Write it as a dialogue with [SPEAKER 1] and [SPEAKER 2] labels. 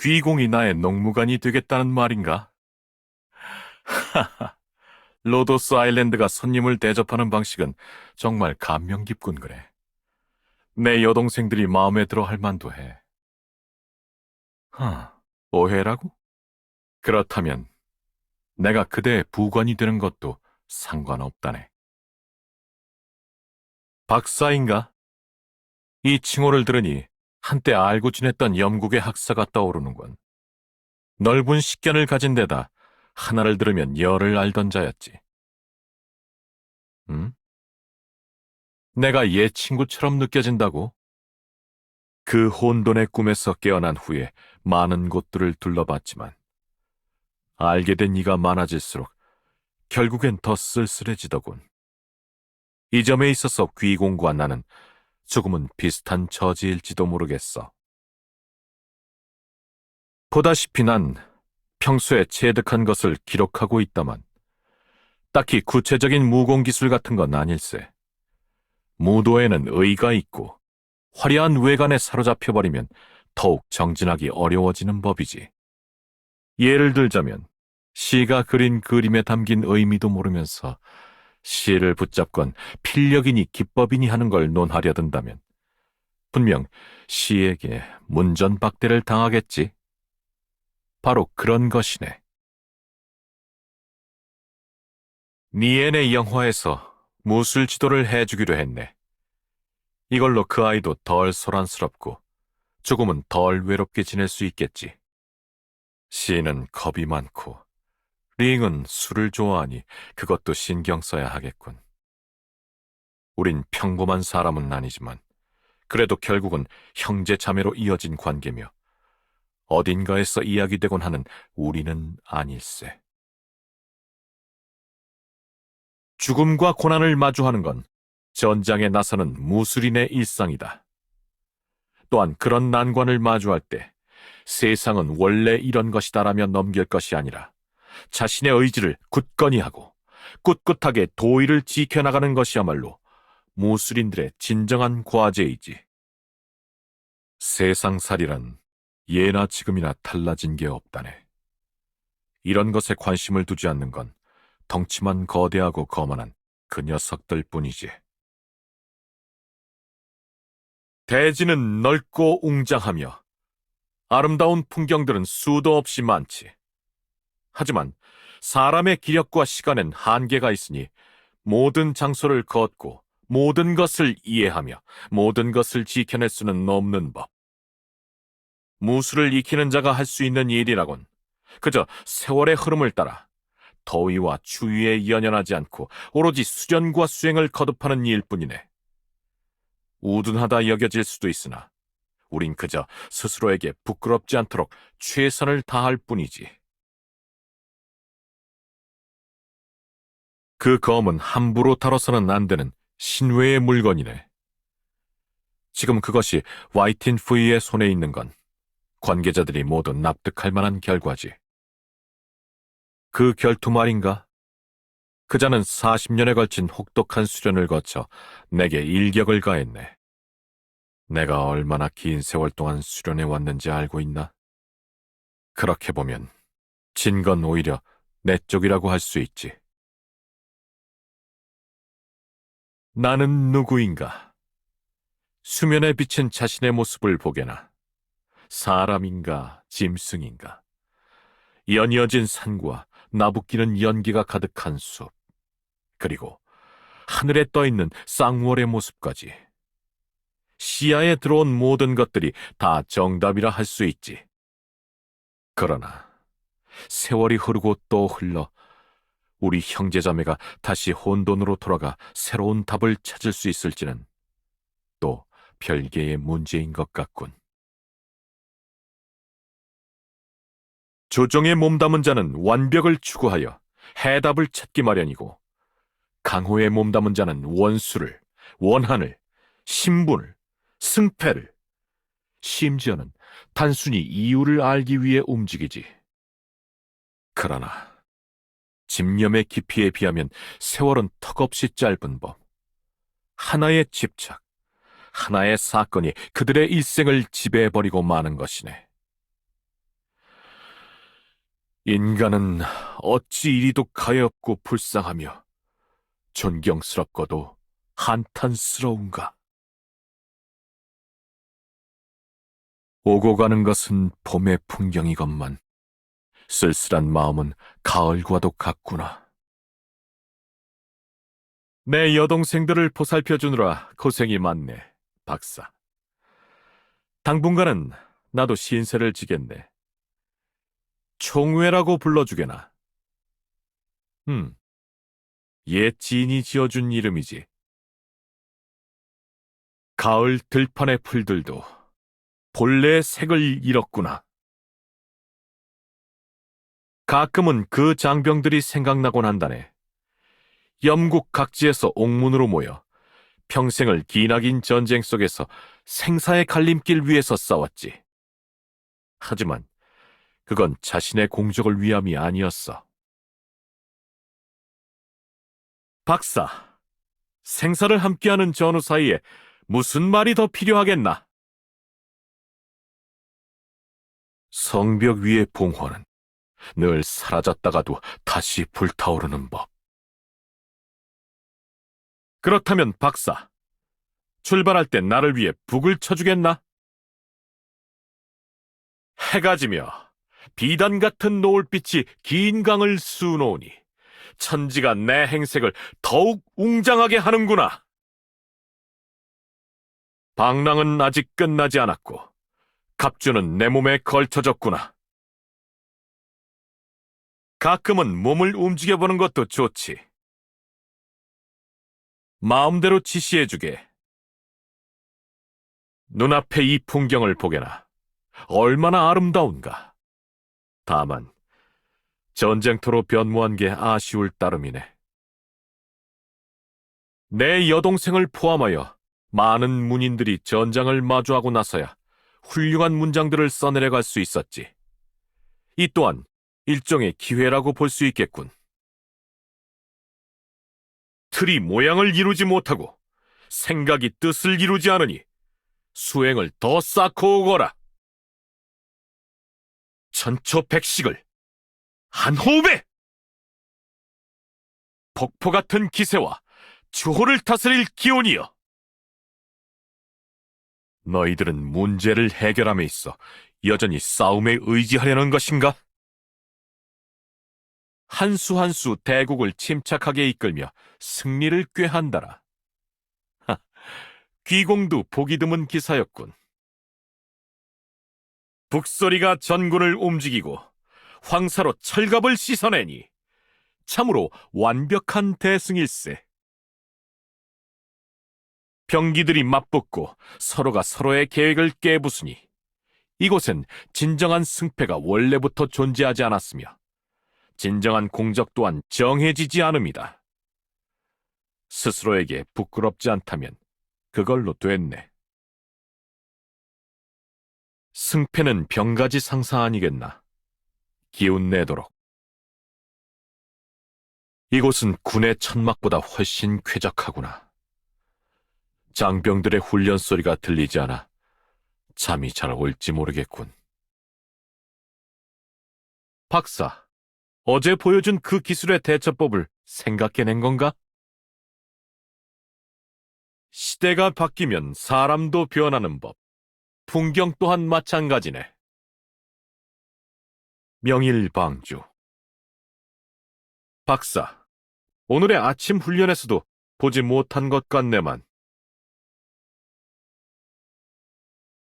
[SPEAKER 1] 귀공이 나의 농무관이 되겠다는 말인가? 하하, 로도스 아일랜드가 손님을 대접하는 방식은 정말 감명 깊군 그래. 내 여동생들이 마음에 들어 할 만도 해. 하, 오해라고? 그렇다면 내가 그대의 부관이 되는 것도 상관없다네. 박사인가? 이 칭호를 들으니 한때 알고 지냈던 영국의 학사가 떠오르는군. 넓은 식견을 가진 데다 하나를 들으면 열을 알던 자였지. 음? 내가 옛 친구처럼 느껴진다고? 그 혼돈의 꿈에서 깨어난 후에 많은 곳들을 둘러봤지만 알게 된 이가 많아질수록 결국엔 더 쓸쓸해지더군. 이 점에 있어서 귀공과 나는 조금은 비슷한 처지일지도 모르겠어. 보다시피 난 평소에 체득한 것을 기록하고 있다만 딱히 구체적인 무공 기술 같은 건 아닐세. 무도에는 의가 있고 화려한 외관에 사로잡혀 버리면 더욱 정진하기 어려워지는 법이지. 예를 들자면 시가 그린 그림에 담긴 의미도 모르면서 시를 붙잡건 필력이니 기법이니 하는 걸 논하려 든다면 분명 시에게 문전박대를 당하겠지. 바로 그런 것이네. 니엔의 영화에서 무술 지도를 해주기로 했네. 이걸로 그 아이도 덜 소란스럽고 조금은 덜 외롭게 지낼 수 있겠지. 시는 겁이 많고 링은 술을 좋아하니 그것도 신경 써야 하겠군. 우린 평범한 사람은 아니지만 그래도 결국은 형제 자매로 이어진 관계며 어딘가에서 이야기되곤 하는 우리는 아닐세. 죽음과 고난을 마주하는 건 전장에 나서는 무술인의 일상이다. 또한 그런 난관을 마주할 때 세상은 원래 이런 것이다라며 넘길 것이 아니라 자신의 의지를 굳건히 하고 꿋꿋하게 도의를 지켜나가는 것이야말로 무술인들의 진정한 과제이지. 세상살이란 예나 지금이나 달라진 게 없다네. 이런 것에 관심을 두지 않는 건 덩치만 거대하고 거만한 그 녀석들 뿐이지. 대지는 넓고 웅장하며 아름다운 풍경들은 수도 없이 많지. 하지만 사람의 기력과 시간엔 한계가 있으니 모든 장소를 걷고 모든 것을 이해하며 모든 것을 지켜낼 수는 없는 법. 무술을 익히는 자가 할 수 있는 일이라곤 그저 세월의 흐름을 따라 더위와 추위에 연연하지 않고 오로지 수련과 수행을 거듭하는 일뿐이네. 우둔하다 여겨질 수도 있으나 우린 그저 스스로에게 부끄럽지 않도록 최선을 다할 뿐이지. 그 검은 함부로 다뤄서는 안 되는 신뢰의 물건이네. 지금 그것이 와이틴 프이의 손에 있는 건 관계자들이 모두 납득할 만한 결과지. 그 결투 말인가? 그자는 40년에 걸친 혹독한 수련을 거쳐 내게 일격을 가했네. 내가 얼마나 긴 세월 동안 수련해 왔는지 알고 있나? 그렇게 보면 진 건 오히려 내 쪽이라고 할 수 있지. 나는 누구인가? 수면에 비친 자신의 모습을 보게나. 사람인가, 짐승인가. 연이어진 산과 나부끼는 연기가 가득한 숲. 그리고 하늘에 떠있는 쌍월의 모습까지. 시야에 들어온 모든 것들이 다 정답이라 할 수 있지. 그러나 세월이 흐르고 또 흘러 우리 형제자매가 다시 혼돈으로 돌아가 새로운 답을 찾을 수 있을지는 또 별개의 문제인 것 같군. 조정에 몸담은 자는 완벽을 추구하여 해답을 찾기 마련이고 강호에 몸담은 자는 원수를, 원한을, 신분을, 승패를, 심지어는 단순히 이유를 알기 위해 움직이지. 그러나 집념의 깊이에 비하면 세월은 턱없이 짧은 법. 하나의 집착, 하나의 사건이 그들의 일생을 지배해버리고 마는 것이네. 인간은 어찌 이리도 가엾고 불쌍하며 존경스럽고도 한탄스러운가? 오고 가는 것은 봄의 풍경이건만 쓸쓸한 마음은 가을과도 같구나. 내 여동생들을 보살펴 주느라 고생이 많네, 박사. 당분간은 나도 신세를 지겠네. 총회라고 불러주게나. 음, 옛 지인이 지어준 이름이지. 가을 들판의 풀들도 본래의 색을 잃었구나. 가끔은 그 장병들이 생각나곤 한다네. 영국 각지에서 옥문으로 모여 평생을 기나긴 전쟁 속에서 생사의 갈림길 위에서 싸웠지. 하지만 그건 자신의 공적을 위함이 아니었어. 박사, 생사를 함께하는 전후 사이에 무슨 말이 더 필요하겠나? 성벽 위의 봉화는 늘 사라졌다가도 다시 불타오르는 법. 그렇다면 박사, 출발할 때 나를 위해 북을 쳐주겠나? 해가 지며 비단 같은 노을빛이 긴 강을 수놓으니 천지가 내 행색을 더욱 웅장하게 하는구나. 방랑은 아직 끝나지 않았고 갑주는 내 몸에 걸쳐졌구나. 가끔은 몸을 움직여보는 것도 좋지. 마음대로 지시해주게. 눈앞에 이 풍경을 보게나. 얼마나 아름다운가. 다만, 전쟁터로 변모한 게 아쉬울 따름이네. 내 여동생을 포함하여 많은 문인들이 전장을 마주하고 나서야 훌륭한 문장들을 써내려갈 수 있었지. 이 또한 일종의 기회라고 볼 수 있겠군. 틀이 모양을 이루지 못하고 생각이 뜻을 이루지 않으니 수행을 더 쌓고 오거라. 천초백식을 한 호흡에 폭포 같은 기세와 주호를 다스릴 기온이여. 너희들은 문제를 해결함에 있어 여전히 싸움에 의지하려는 것인가? 한 수 한 수 대국을 침착하게 이끌며 승리를 꾀한다라. 하, 귀공도 보기 드문 기사였군. 북소리가 전군을 움직이고 황사로 철갑을 씻어내니 참으로 완벽한 대승일세. 병기들이 맞붙고 서로가 서로의 계획을 깨부수니 이곳엔 진정한 승패가 원래부터 존재하지 않았으며 진정한 공적 또한 정해지지 않음이다. 스스로에게 부끄럽지 않다면 그걸로 됐네. 승패는 병가지 상사 아니겠나. 기운 내도록. 이곳은 군의 천막보다 훨씬 쾌적하구나. 장병들의 훈련 소리가 들리지 않아 잠이 잘 올지 모르겠군. 박사, 어제 보여준 그 기술의 대처법을 생각해낸 건가? 시대가 바뀌면 사람도 변하는 법. 풍경 또한 마찬가지네. 명일방주. 박사, 오늘의 아침 훈련에서도 보지 못한 것 같네만.